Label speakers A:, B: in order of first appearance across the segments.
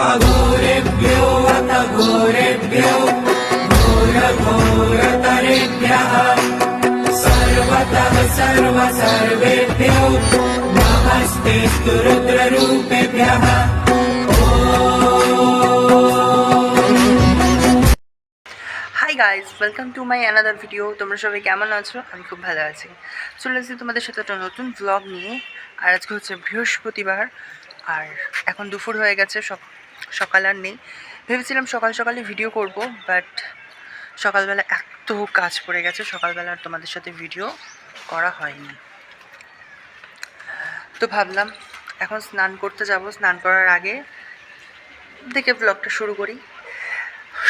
A: अघोरेभ्यो अथ घोरेभ्यो घोरघोरतरेभ्यः सर्वतः सर्व सर्वेभ्यो नमस्तेऽस्तु रुद्ररूपेभ्यः
B: hi guys welcome to my another video তোমরা সবাই কেমন আছো আমি খুব ভালো আছি চলে এসেছি তোমাদের সাথে একটা নতুন ব্লগ নিয়ে আর আজকে হচ্ছে বৃহস্পতিবার আর এখন দুপুর হয়ে গেছে সক সকাল আর নেই। ভেবেছিলাম সকাল সকালে ভিডিও করব বাট সকালবেলা এত কাজ পড়ে গেছে, সকালবেলা আর তোমাদের সাথে ভিডিও করা হয়নি। তো ভাবলাম, এখন স্নান করতে যাব। স্নান করার আগে দেখে ব্লগটা শুরু করি।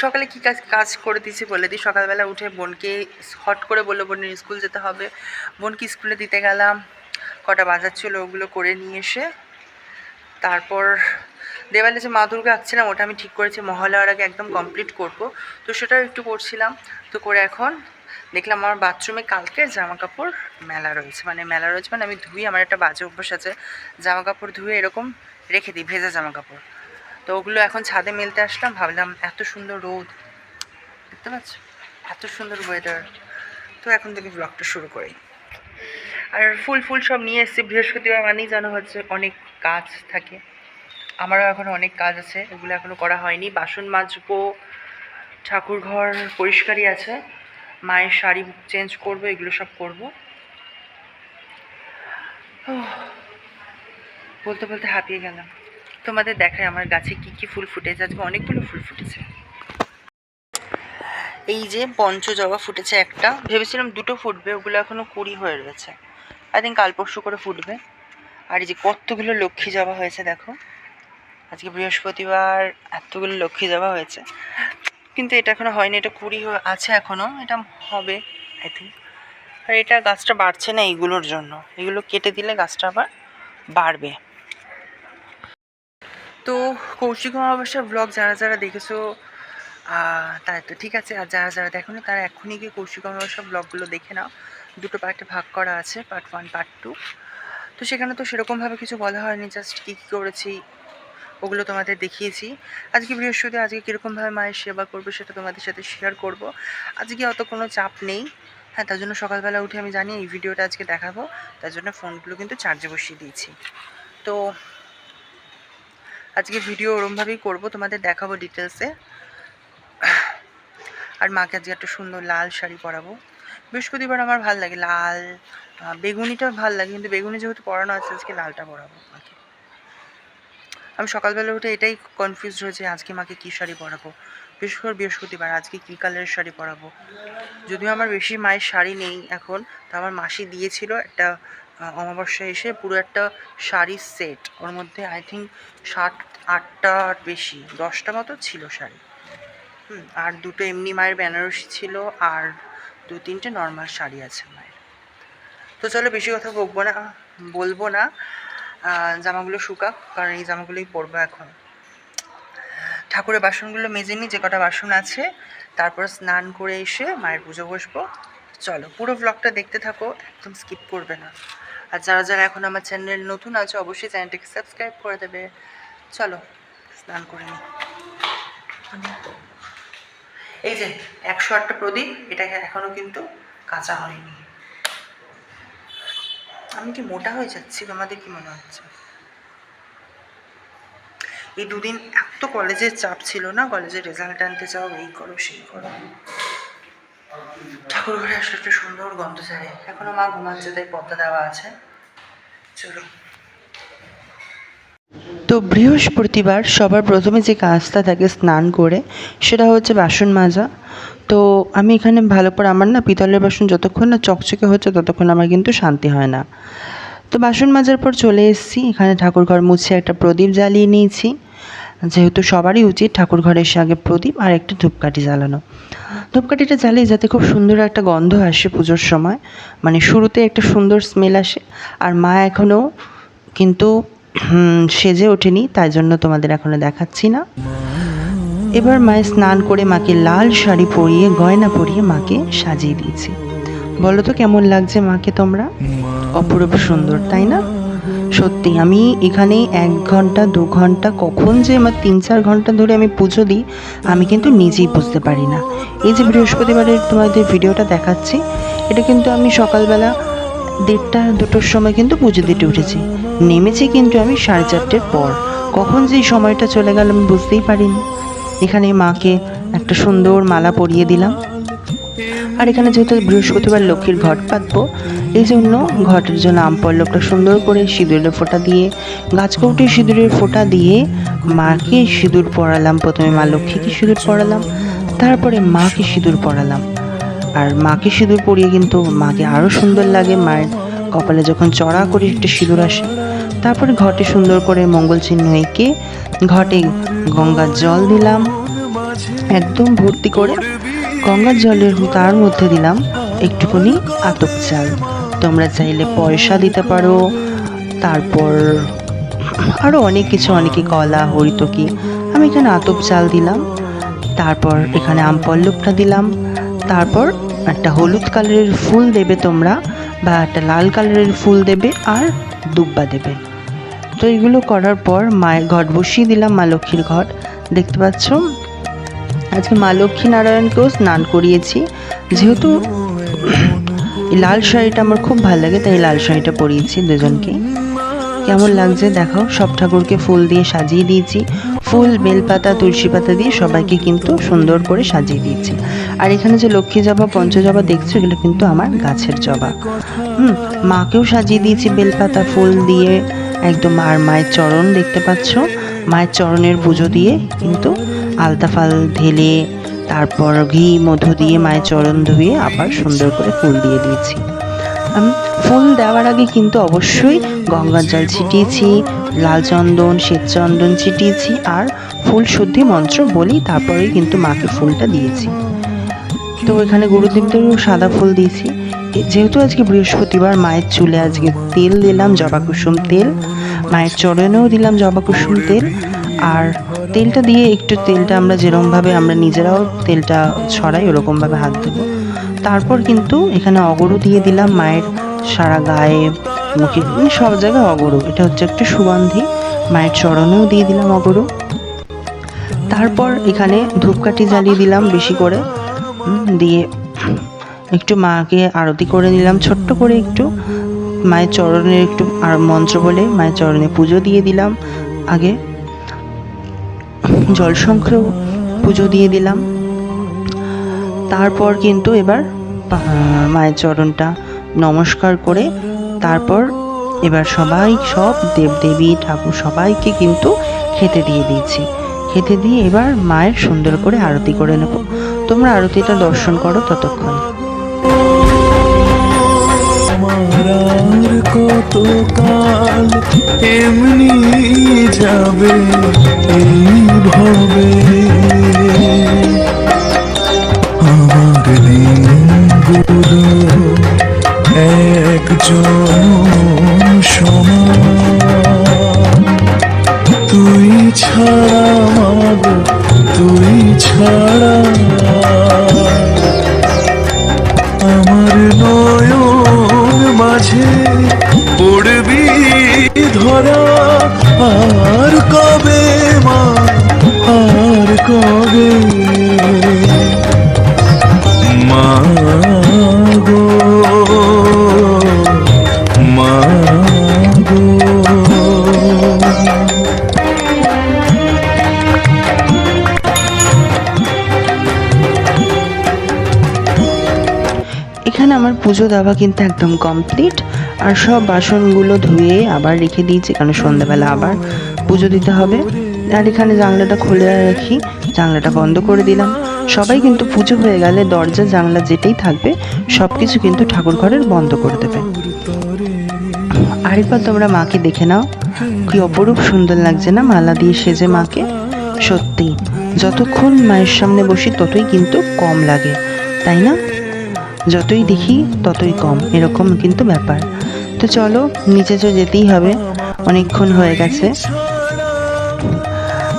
B: সকালে কী কাজ কাজ করে দিয়েছি বলে দিই। সকালবেলা উঠে বোনকে হট করে বলল, বোনের স্কুল যেতে হবে। বোনকে স্কুলে দিতে গেলাম। কটা বাজার ছিল ওগুলো করে নিয়ে এসে, তারপর দেওয়ালে যে মা দুর্গা আঁকছিলাম ওটা আমি ঠিক করেছি, মহালয়ার আগে একদম কমপ্লিট করব। তো সেটাও একটু করছিলাম। তো করে এখন দেখলাম আমার বাথরুমে কালকে জামা কাপড় মেলা রয়েছে। মানে মেলা রয়েছে মানে আমি ধুই, আমার একটা বাজে অভ্যাস আছে। জামা কাপড় ধুয়ে এরকম রেখে দিই, ভেজা জামা কাপড় তো ওগুলো এখন ছাদে মেলতে আসলাম, ভাবলাম এত সুন্দর রোদ। দেখতে পাচ্ছ? এত সুন্দর ওয়েদার তো এখন থেকে ব্লগটা শুরু করি। আর ফুল ফুল সব নিয়ে এসেছি, বৃহস্পতিবার মানেই জানা হচ্ছে অনেক কাজ থাকে। আমারও এখন অনেক কাজ আছে, এগুলো এখনও করা হয়নি। বাসন মাজবো ঠাকুর ঘর পরিষ্কারই আছে, মায়ের শাড়ি চেঞ্জ করব, এগুলো সব করব। বলতে বলতে হাঁপিয়ে গেলাম। তোমাদের দেখায় আমার গাছে কি কি ফুল ফুটেছে, আজকে অনেকগুলো ফুল ফুটেছে। এই যে পঞ্চ জবা ফুটেছে একটা, ভেবেছিলাম দুটো ফুটবে, ওগুলো এখনও কুড়ি হয়ে রয়েছে। আই থিঙ্ক কাল পরশু করে ফুটবে। আর এই যে কতগুলো লক্ষ্মী জবা হয়েছে দেখো। আজকে বৃহস্পতিবার এতগুলো লক্ষ্মী দেওয়া হয়েছে। কিন্তু এটা এখনও হয়নি, এটা কুড়ি আছে এখনও, এটা হবে আই থিঙ্ক আর এটা গাছটা বাড়ছে না এইগুলোর জন্য। এগুলো কেটে দিলে গাছটা আবার বাড়বে। তো কৌশিক অমাবস্যার ব্লগ যারা যারা দেখেছ তাই তো ঠিক আছে। আর যারা যারা দেখো তারা এখনই গিয়ে কৌশিক অমাবস্যার ব্লগগুলো দেখে নাও। দুটো পার্টে ভাগ করা আছে পার্ট ওয়ান পার্ট টু তো সেখানে তো সেরকমভাবে কিছু বলা হয়নি জাস্ট কী কী করেছি ওগুলো তোমাদের দেখিয়েছি। আজকে বৃহস্পতি, আজকে কীরকমভাবে মায়ের সেবা করব সেটা তোমাদের সাথে শেয়ার করব। আজকে অত কোনো চাপ নেই। হ্যাঁ তার জন্য সকালবেলা উঠে আমি জানি এই ভিডিওটা আজকে দেখাবো। তার জন্য ফোনগুলো কিন্তু চার্জে বসিয়ে দিয়েছি। তো আজকে ভিডিও ওরমভাবেই করব, তোমাদের দেখাবো ডিটেলসে আর মাকে আজকে একটা সুন্দর লাল শাড়ি পরাবো। বৃহস্পতিবার আমার ভালো লাগে, লাল বেগুনিটা ভালো লাগে, কিন্তু বেগুনি যেহেতু পরানো আছে, আজকে লালটা পরাবো মাকে। আমি সকালবেলা উঠে এটাই কনফিউজ হয়েছে, আজকে মাকে কী শাড়ি পরাবো? বিশেষ করে বৃহস্পতিবার, আজকে কী কালারের শাড়ি পরাবো? যদিও আমার বেশি মায়ের শাড়ি নেই এখন, তো আমার মাসি দিয়েছিল একটা অমাবস্যা এসে পুরো একটা শাড়ির সেট ওর মধ্যে আই থিঙ্ক সাত, আটটা বেশি, দশটা মতো ছিল শাড়ি। হুম, আর দুটো এমনি মায়ের বেনারসি ছিল, আর দু, তিনটে নর্মাল শাড়ি আছে মায়ের। তো চলো বেশি কথা বকবো না, বলব না। জামাগুলো শুকাক, কারণ এই জামাগুলোই পরবো এখন। ঠাকুরের বাসনগুলো মেজে নিই, যে কটা বাসন আছে, তারপর স্নান করে এসে মায়ের পুজো বসবো। চলো, পুরো ব্লগটা দেখতে থাকো, একদম স্কিপ করবে না। আর যারা যারা এখন আমার চ্যানেল নতুন আছে, অবশ্যই চ্যানেলটাকে সাবস্ক্রাইব করে দেবে। চলো, স্নান করে নিই। এই যে, একশো আটটা প্রদীপ, এটাকে এখনও কিন্তু কাঁচা হয়নি। আমি কি মোটা হয়ে যাচ্ছি? তোমাদের কি মনে হচ্ছে? এই দুদিন এত কলেজের চাপ ছিল না? কলেজের রেজাল্ট আনতে চাও, এই করো, সেই করো। ঠাকুর ঘরে আসলে একটা সুন্দর গন্ধ ছাড়ে। এখনও মা ঘুমাচ্ছে, তাই পদ্মা দেওয়া আছে। চলো। তো বৃহস্পতিবার সবার প্রথমে যে কাজটা থাকে স্নান করে, সেটা হচ্ছে বাসন মাজা। তো আমি এখানে ভালো করে, আমার না পিতলের বাসন যতক্ষণ না চকচকে হচ্ছে, ততক্ষণ আমার কিন্তু শান্তি হয় না। তো বাসন মাজার পর চলে এসেছি। এখানে ঠাকুর ঘর মুছে একটা প্রদীপ জ্বালিয়ে নিয়েছি। যেহেতু সবারই উচিত ঠাকুর ঘরে এসে আগে প্রদীপ আর একটা ধূপকাঠি জ্বালানো। ধূপকাঠিটা জ্বালিয়ে যাতে খুব সুন্দর একটা গন্ধ আসে পুজোর সময় মানে শুরুতে একটা সুন্দর স্মেল আসে, আর মা এখনও কিন্তু সেজে ওঠেনি, তাই জন্য তোমাদের এখনও দেখাচ্ছি না। এবার মায়ের স্নান করে মাকে লাল শাড়ি পরিয়ে, গয়না পরিয়ে মাকে সাজিয়ে দিয়েছি। বলো তো কেমন লাগছে মাকে তোমরা? অপূর্ব সুন্দর, তাই না? সত্যি, আমি এখানে এক ঘণ্টা, দু ঘণ্টা, কখন যে আমার তিন চার ঘণ্টা ধরে আমি পুজো দিই, আমি কিন্তু নিজেই বুঝতে পারি না। এই যে বৃহস্পতিবারের তোমাদের ভিডিওটা দেখাচ্ছি, এটা কিন্তু আমি সকালবেলা দেড়টা দুটোর সময় কিন্তু পুজো দিতে উঠেছি। নেমেছি কিন্তু আমি সাড়ে চারটের পর। কখন যে সময়টা চলে গেল আমি বুঝতেই পারিনি। এখানে মাকে একটা সুন্দর মালা পরিয়ে দিলাম। আর এখানে যেহেতু বৃহস্পতিবার লক্ষ্মীর ঘট পাতবো, এই জন্য ঘটের জন্য আম পল্লবটা সুন্দর করে সিঁদুরের ফোঁটা দিয়ে গাছকৌটির সিঁদুরের ফোঁটা দিয়ে মাকে সিঁদুর পরালাম। প্রথমে মা লক্ষ্মীকে সিঁদুর পরালাম, তারপরে মাকে সিঁদুর পরালাম। আর মাকে সিঁদুর পরিয়ে কিন্তু মাকে আরও সুন্দর লাগে মায়ের কপালে যখন চড়া করে একটা সিঁদুর আসে। তারপরে ঘটে সুন্দর করে মঙ্গল চিহ্ন এঁকে ঘটে গঙ্গার জল দিলাম, একদম ভর্তি করে গঙ্গার জলের তার মধ্যে দিলাম একটুখানি আতপ চাল। তোমরা চাইলে পয়সা দিতে পারো, তারপর আরও অনেক কিছু, অনেকে কলা, হরিতকি, আমি এখানে আতপ চাল দিলাম, তারপর এখানে আম পল্লবটা দিলাম, তারপর একটা হলুদ কালারের ফুল দেবে তোমরা বা একটা লাল কালারের ফুল দেবে আর দুব্বা দেবে। তো এগুলো করার পর মায়ের ঘট বসিয়ে দিলাম, মা লক্ষ্মীর ঘট। দেখতে পাচ্ছ? আজকে মা লক্ষ্মী নারায়ণকেও স্নান করিয়েছি। যেহেতু লাল শাড়িটা আমার খুব ভালো লাগে, তাই লাল শাড়িটা পরিয়েছি দুজনকে। কেমন লাগছে দেখো সব ঠাকুরকে ফুল দিয়ে সাজিয়ে দিয়েছি। ফুল, বেলপাতা, তুলসী পাতা দিয়ে সবাইকে কিন্তু সুন্দর করে সাজিয়ে দিয়েছি। আর এখানে যে লক্ষ্মী জবা পঞ্চজবা দেখছ, এগুলো কিন্তু আমার গাছের জবা। হুম, মাকেও সাজিয়ে দিয়েছি বেলপাতা ফুল দিয়ে, একদম আর মায়ের চরণ দেখতে পাচ্ছ। মায়ের চরণের পুজো দিয়ে কিন্তু আলতা ফাল ঢেলে, তারপর ঘি, মধু দিয়ে মায়ের চরণ ধুয়ে আবার সুন্দর করে ফুল দিয়ে দিয়েছি। ফুল দেওয়ার আগে কিন্তু অবশ্যই গঙ্গার জল ছিটিয়েছি, লাল চন্দন, শ্বেত চন্দন ছিটিয়েছি, আর ফুল শুদ্ধি মন্ত্র বলি, তারপরেই কিন্তু মাকে ফুলটা দিয়েছি। তো এখানে গুরুদেবদেরও সাদা ফুল দিয়েছি। যেহেতু আজকে বৃহস্পতিবার, মায়ের চুলে আজকে তেল দিলাম, জবা কুসুম তেল। মায়ের চরণেও দিলাম জবা কুসুম তেল। আর তেলটা দিয়ে একটু তেলটা আমরা যেরকমভাবে আমরা নিজেরাও তেলটা ছড়াই, ওরকমভাবে হাত দেবো। তারপর কিন্তু এখানে অগরু দিয়ে দিলাম, মায়ের সারা গায়ে, মুখে মানে সব জায়গায় অগরু। এটা হচ্ছে একটা সুগন্ধি। মায়ের চরণেও দিয়ে দিলাম অগরু। তারপর এখানে ধূপকাঠি জ্বালিয়ে দিলাম বেশি করে। দিয়ে একটু মাকে আরতি করে নিলাম ছোট্ট করে একটু। মায়ের চরণের একটু আর মন্ত্র বলে মায়ের চরণে পুজো দিয়ে দিলাম। আগে জলশঙ্করেও পুজো দিয়ে দিলাম। তারপর কিন্তু এবার মায়ের চরণটা নমস্কার করে তারপর এবার সবাই, সব দেবদেবী, ঠাকুর সবাইকে কিন্তু খেতে দিয়ে দিয়েছি। খেতে দিয়ে এবার মায়ের সুন্দর করে আরতি করে নেব। তোমরা আরতিটা দর্শন করো ততক্ষণ।
C: কত কাল এমনি যাবে এইভাবে আমার দিনগুলো একজন
B: পুজো দেওয়া কিন্তু একদম কমপ্লিট আর সব বাসনগুলো ধুয়ে আবার রেখে দিয়েছি, কারণ সন্ধ্যাবেলা আবার পুজো দিতে হবে। আর এখানে জানলাটা খুলে রাখি, জানলাটা বন্ধ করে দিলাম। সবাই কিন্তু পুজো হয়ে গেলে দরজা, জানলা যেটাই থাকবে সব কিছু কিন্তু ঠাকুর ঘরের বন্ধ করে দেবে। আরেকবার তোমরা মাকে দেখে নাও, কি অপরূপ সুন্দর লাগছে না মালা দিয়ে সেজে মাকে। সত্যি, যতক্ষণ মায়ের সামনে বসি ততই কিন্তু কম লাগে, তাই না? যতই দেখি ততই কম, এরকম কিন্তু ব্যাপার। তো চলো, নিচে তো যেতেই হবে, অনেকক্ষণ হয়ে গেছে।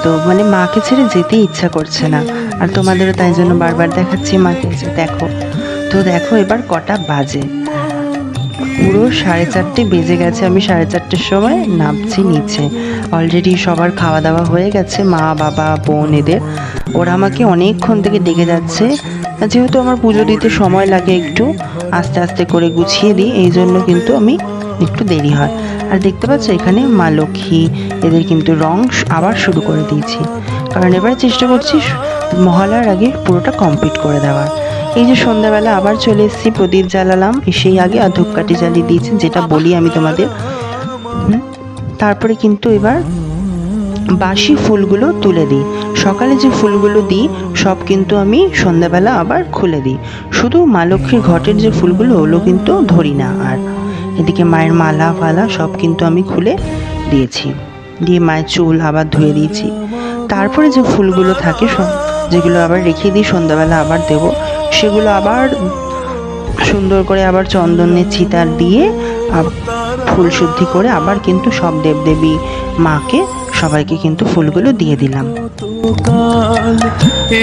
B: তো মানে মাকে ছেড়ে যেতেই ইচ্ছা করছে না, আর তোমাদেরও তাই জন্য বারবার দেখাচ্ছি মাকে, যে দেখো। তো দেখো এবার কটা বাজে। পুরো সাড়ে চারটে বেজে গেছে, আমি সাড়ে চারটের সময় নামছি নিচে। অলরেডি সবার খাওয়া দাওয়া হয়ে গেছে, মা, বাবা, বোন এদের। ওরা আমাকে অনেকক্ষণ থেকে ডেকে যাচ্ছে। যেহেতু আমার পুজো দিতে সময় লাগে একটু, আস্তে আস্তে করে গুছিয়ে দিই, এই জন্য কিন্তু আমি একটু দেরি হয়। আর দেখতে পাচ্ছ, এখানে মা লক্ষ্মী, এদের কিন্তু রং আবার শুরু করে দিয়েছি। কারণ এবার চেষ্টা করছি মহালয়ার আগে পুরোটা কমপ্লিট করে দেওয়ার। এই যে সন্ধ্যাবেলা আবার চলে এসেছি প্রদীপ জ্বালালাম সেই আগে আর ধূপকাঠি জ্বালিয়ে দিয়েছি, যেটা বলি আমি তোমাদের। তারপরে কিন্তু এবার বাসি ফুলগুলো তুলে দিই। সকালে যে ফুলগুলো দিই, সব কিন্তু আমি সন্ধ্যাবেলা আবার খুলে দিই। শুধু মা লক্ষ্মীর ঘটের যে ফুলগুলো, ওগুলো কিন্তু ধরি না। আর এদিকে মায়ের মালা ফালা সব কিন্তু আমি খুলে দিয়েছি। দিয়ে মায়ের চুল আবার ধুয়ে দিয়েছি। তারপরে যে ফুলগুলো থাকে সব, যেগুলো আবার রেখে দিই, সন্ধ্যাবেলা আবার দেব। সেগুলো আবার সুন্দর করে আবার চন্দনের চিতার দিয়ে ফুল শুদ্ধি করে আবার কিন্তু সব দেবদেবী মাকে সবাইকে কিন্তু ফুলগুলো দিয়ে দিলাম।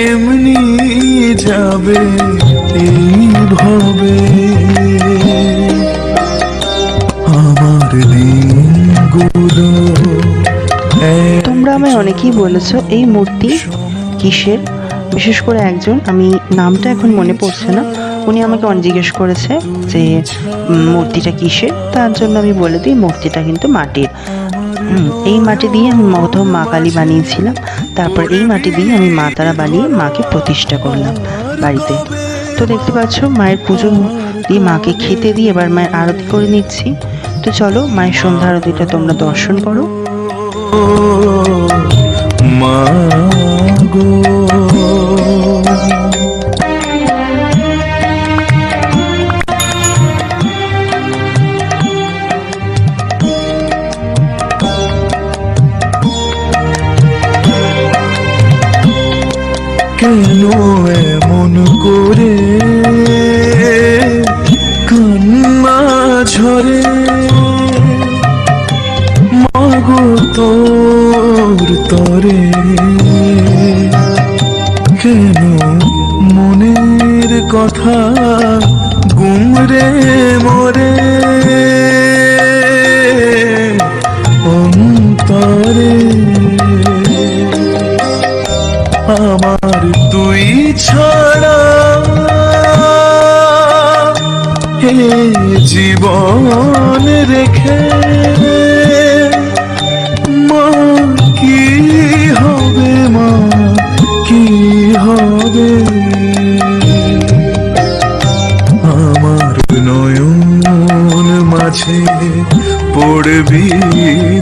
C: এমনি যাবে আমার দিনগুলো
B: তোমরা আমায় অনেকেই বলেছ এই মূর্তি কিসের? বিশেষ করে একজন, আমি নামটা এখন মনে পড়ছে না। উনি আমাকে অনেক জিজ্ঞেস করেছে যে মূর্তিটা কিসের? তার জন্য আমি বলে দিই, মূর্তিটা কিন্তু মাটির। এই মাটি দিয়ে আমি প্রথম মা কালী বানিয়েছিলাম। তারপর এই মাটি দিয়ে আমি মা তারা বানিয়ে মাকে প্রতিষ্ঠা করলাম বাড়িতে। তো দেখতে পাচ্ছ, মায়ের পুজো দিয়ে মাকে খেতে দিয়ে এবার মায়ের আরতি করে নিচ্ছি। তো চলো, মায়ের সন্ধ্যা আরতিটা তোমরা দর্শন করো।
C: মাগো কেন কথা গুমরে মরে। অন্তরে আমার তুই ছাড়া হে জীবন রেখে মাঝে পড়বি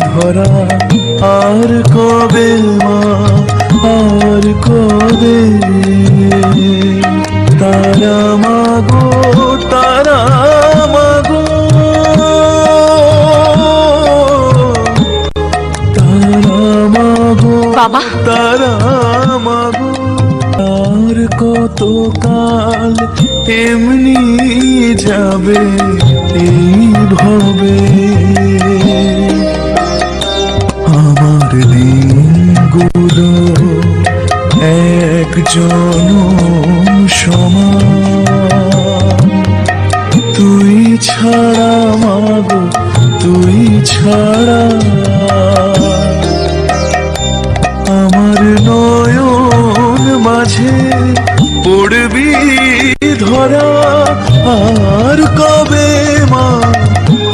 C: ধরা আর কবে মা আর কবে তারা মাগো তারা মাগো। তারা মাগো
D: বাবা।
C: তারা মাগো। আর কত কাল এমনি যাবে এইভাবে আমার দিনগুলো একজন সমান। তুই ছাড়া মাগো, তুই ছাড়া। আমার নয়ন মাঝে পড়বি ধরা, আর কবে মা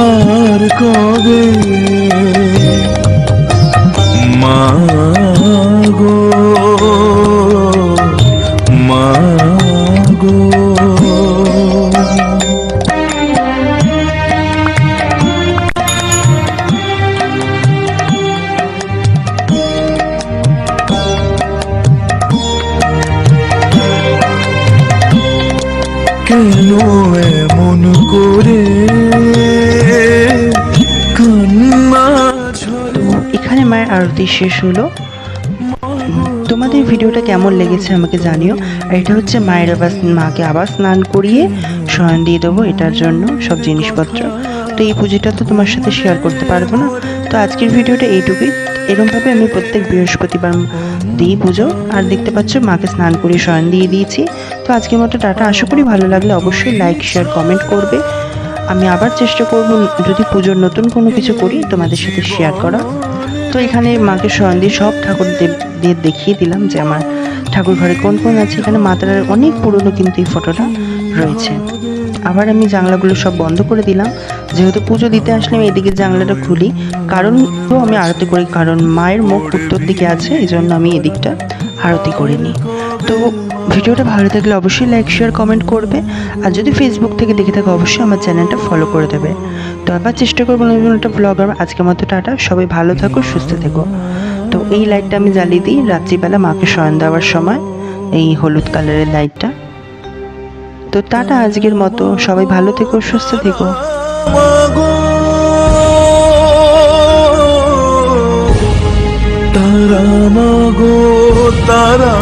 C: আর কবে মা গো
B: আরতি শেষ হলো তোমাদের ভিডিওটা কেমন লেগেছে আমাকে জানিও। আর এটা হচ্ছে মায়ের আবার মাকে আবার স্নান করিয়ে শয়ন দিয়ে দেবো এটার জন্য সব জিনিসপত্র। তো এই পুজোটা তো তোমার সাথে শেয়ার করতে পারব না। তো আজকের ভিডিওটা এইটুকুই। এরমভাবে আমি প্রত্যেক বৃহস্পতিবার দিই পুজো। আর দেখতে পাচ্ছ, মাকে স্নান করিয়ে শয়ন দিয়ে দিয়েছি। তো আজকের মতো টাটা। আশা করি ভালো লাগলে অবশ্যই লাইক শেয়ার কমেন্ট করবে। আমি আবার চেষ্টা করব যদি পুজোর নতুন কোনো কিছু করি তোমাদের সাথে শেয়ার করা তো এখানে মাকে স্বয়ং দিয়ে সব ঠাকুর দেবদের দেখিয়ে দিলাম যে আমার ঠাকুর ঘরে কোন কোন আছে। এখানে মাতারার অনেক পুরনো কিন্তু এই ফটোটা রয়েছে। আবার আমি জানলাগুলো সব বন্ধ করে দিলাম। যেহেতু পুজো দিতে আসলে আমি এদিকে জানলাটা খুলি। কারণ তো আমি আরতি করি, কারণ মায়ের মুখ উত্তর দিকে আছে, এই জন্য আমি এদিকটা আরতি করিনি। তো ভিডিওটা ভালো থাকলে অবশ্যই লাইক শেয়ার কমেন্ট করবে। আর যদি ফেসবুক থেকে দেখে থাকো, অবশ্যই আমার চ্যানেলটা ফলো করে দেবে। তো আবার চেষ্টা করব নতুন একটা ব্লগ আর আজকের মতো টাটা, সবাই ভালো থাকো, সুস্থ থেকো। তো এই লাইটটা আমি জ্বালিয়ে দিই, রাত্রিবেলা মাকে শয়ন দেওয়ার সময়, এই হলুদ কালারের লাইটটা তো টাটা আজকের মতো, সবাই ভালো থেকো, সুস্থ থেকো।
C: তারা মাগো, তারা